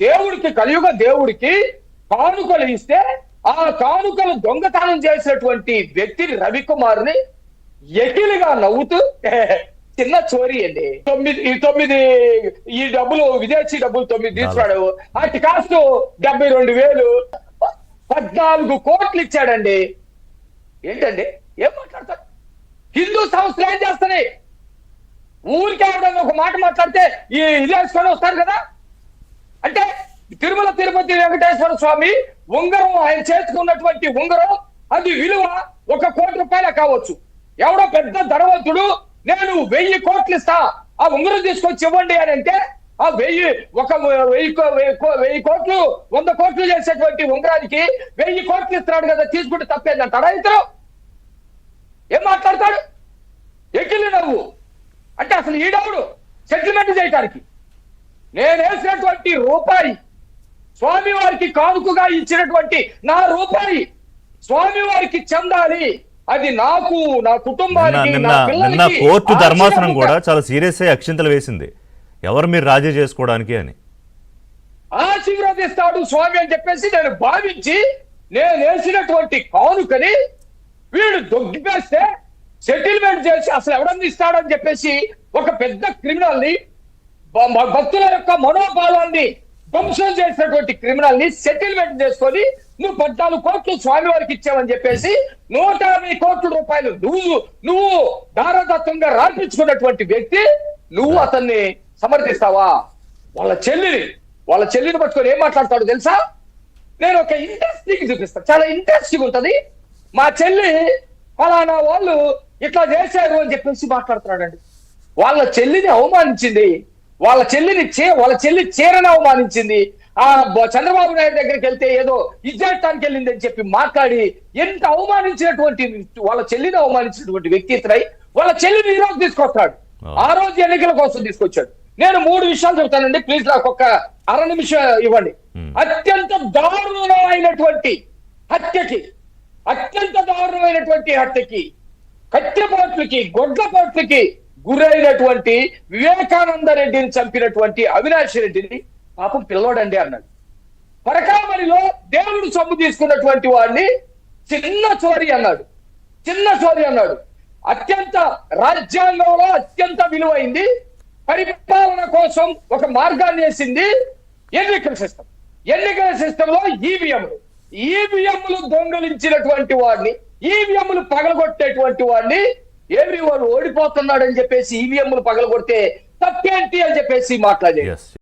దేవుడికి కలియుగ దేవుడికి కానుకలు ఇస్తే ఆ కానుకలు దొంగతనం చేసినటువంటి వ్యక్తి రవికుమార్ని ఎకిలిగా నవ్వుతూ చిన్న చోరీ అండి. తొమ్మిది ఈ తొమ్మిది ఈ డబ్బులు విదేశీ డబ్బులు తొమ్మిది తీసుకున్నాడు వాటి కాస్ట్ డెబ్బై రెండు వేలు. పద్నాలుగు కోట్లు ఇచ్చాడండి. ఏంటండి? ఏం మాట్లాడతారు? హిందూ సంస్థలు ఏం చేస్తున్నాయి? ఊరికే ఒక మాట మాట్లాడితే ఈ ఇది వేసుకొని వస్తారు కదా? అంటే తిరుమల తిరుపతి వెంకటేశ్వర స్వామి ఉంగరం ఆయన చేసుకున్నటువంటి ఉంగరం అది విలువ ఒక కోటి రూపాయలే కావచ్చు. ఎవడో పెద్ద ధనవంతుడు నేను వెయ్యి కోట్లు ఇస్తా ఆ ఉంగరం తీసుకొచ్చి ఇవ్వండి అని అంటే ఆ వెయ్యి ఒక వెయ్యి కో- వెయ్యి కో- వెయ్యి కోట్లు వంద కోట్లు చేసేటువంటి ఉంగరానికి వెయ్యి కోట్లు ఇస్తున్నాడు కదా తీసుకుంటే తప్పేందంటాడా ఇతరు ఏం మాట్లాడతాడు? ఎక్కిలి నవ్వు. అంటే అసలు ఈడవుడు? సెటిల్మెంట్ చేయటానికి. నేను వేసినటువంటి రూపాయి స్వామి వారికి కానుకగా ఇచ్చినటువంటి నా రూపాయి స్వామి వారికి చెందాలి. అది నాకు నా కుటుంబానికి నిన్న కోర్టు ధర్మాసనం కూడా. చాలా సీరియస్ అయ్యి అక్షింతలు వేసింది. ఎవరు మీరు రాజీ చేసుకోవడానికి అని. ఆశీర్వదిస్తాడు స్వామి అని చెప్పేసి నేను భావించి నేను వేసినటువంటి కానుకని వీడు దొగ్గిపేస్తే సెటిల్మెంట్ చేసి అసలు ఎవడన్నా ఇస్తాడని చెప్పేసి ఒక పెద్ద క్రిమినల్ని భ- భ- భక్తుల యొక్క మనోభావాన్ని ధ్వంసం చేసినటువంటి క్రిమినల్ని సెటిల్మెంట్ చేసుకొని నువ్వు పద్నాలుగు కోట్లు స్వామి వారికి ఇచ్చావని చెప్పేసి నూట యాభై కోట్ల రూపాయలు నువ్వు నువ్వు దారదత్వంగా రాపించుకున్నటువంటి వ్యక్తి నువ్వు అతన్ని సమర్థిస్తావా? వాళ్ళ చెల్లిని వాళ్ళ చెల్లిని పట్టుకొని ఏం మాట్లాడతాడు తెలుసా? నేను ఒక ఇంట్రెస్టింగ్ చూపిస్తాను చాలా ఇంట్రెస్టింగ్ ఉంటది. మా చెల్లి ఫలానా వాళ్ళు ఇట్లా చేశారు అని చెప్పేసి మాట్లాడుతున్నాడండి. వాళ్ళ చెల్లిని అవమానించింది. వాళ్ళ చెల్లిని చే వాళ్ళ చెల్లి చీరని అవమానించింది. ఆ చంద్రబాబు నాయుడు దగ్గరికి వెళ్తే ఏదో ఇజ్జెట్టానికి వెళ్ళింది అని చెప్పి మాట్లాడి ఎంత అవమానించినటువంటి వాళ్ళ చెల్లిని అవమానించినటువంటి వ్యక్తి ఇతరై వాళ్ళ చెల్లిని ఈ రోజు తీసుకొస్తాడు. ఆ. రోజు ఎన్నికల కోసం తీసుకొచ్చాడు. నేను మూడు విషయాలు చెబుతానండి ప్లీజ్ నాకు ఒక అర నిమిషం ఇవ్వండి. అత్యంత దారుణమైనటువంటి హత్యకి అత్యంత దారుణమైనటువంటి హత్యకి కట్టెపోట్లకి గొడ్లపోట్లకి గురైనటువంటి వివేకానంద రెడ్డిని చంపినటువంటి అవినాష్ రెడ్డిని పాపం పిల్లోడండి అన్నాడు. పరకామణిలో దేవుడు సొమ్ము తీసుకున్నటువంటి వాడిని చిన్న చోరీ అన్నాడు. చిన్న చోరీ అన్నాడు. అత్యంత రాజ్యాంగంలో అత్యంత విలువైంది. పరిపాలన కోసం ఒక మార్గాన్ని వేసింది ఎన్నికల సిస్టమ్ ఎన్నికల సిస్టమ్లో ఈవీఎంలు. ఈవీఎంలు దొంగలించినటువంటి వాడిని ఈవీఎంలు పగలగొట్టేటువంటి వాడిని ఎవరి వాడు అని చెప్పేసి ఈవీఎంలు పగలగొడితే తప్పేంటి అని చెప్పేసి మాట్లాడేది